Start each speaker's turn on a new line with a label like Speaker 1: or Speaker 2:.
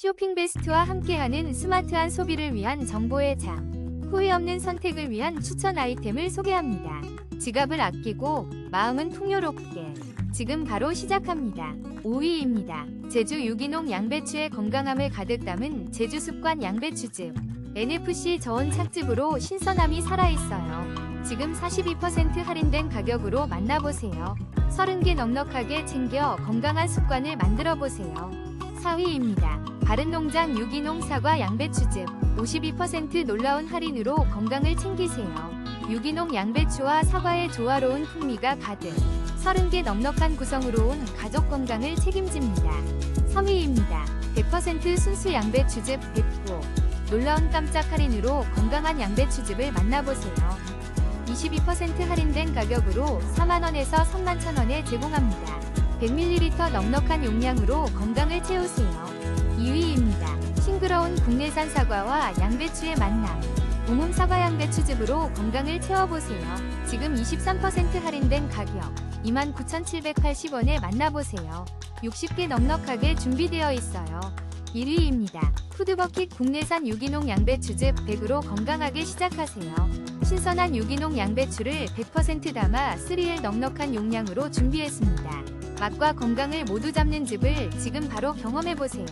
Speaker 1: 쇼핑 베스트와 함께하는 스마트한 소비를 위한 정보의 장. 후회 없는 선택을 위한 추천 아이템을 소개합니다. 지갑을 아끼고 마음은 풍요롭게. 지금 바로 시작합니다. 5위입니다. 제주 유기농 양배추의 건강함을 가득 담은 제주 습관 양배추즙. NFC 저온 착즙으로 신선함이 살아있어요. 지금 42% 할인된 가격으로 만나보세요. 30개 넉넉하게 챙겨 건강한 습관을 만들어 보세요. 4위입니다. 바른농장 유기농 사과 양배추즙 52% 놀라운 할인으로 건강을 챙기세요. 유기농 양배추와 사과의 조화로운 풍미가 가득 30개 넉넉한 구성으로 온 가족 건강을 책임집니다. 3위입니다. 100% 순수 양배추즙 109 놀라운 깜짝 할인으로 건강한 양배추즙을 만나보세요. 22% 할인된 가격으로 4만원에서 3만 1천원에 제공합니다. 100ml 넉넉한 용량으로 건강을 채우세요. 2위입니다. 싱그러운 국내산 사과와 양배추의 만남. 봄음 사과 양배추즙으로 건강을 채워보세요. 지금 23% 할인된 가격 29,780원에 만나보세요. 60개 넉넉하게 준비되어 있어요. 1위입니다. 푸드버킷 국내산 유기농 양배추즙 100으로 건강하게 시작하세요. 신선한 유기농 양배추를 100% 담아 3일 넉넉한 용량으로 준비했습니다. 맛과 건강을 모두 잡는 즙을 지금 바로 경험해보세요.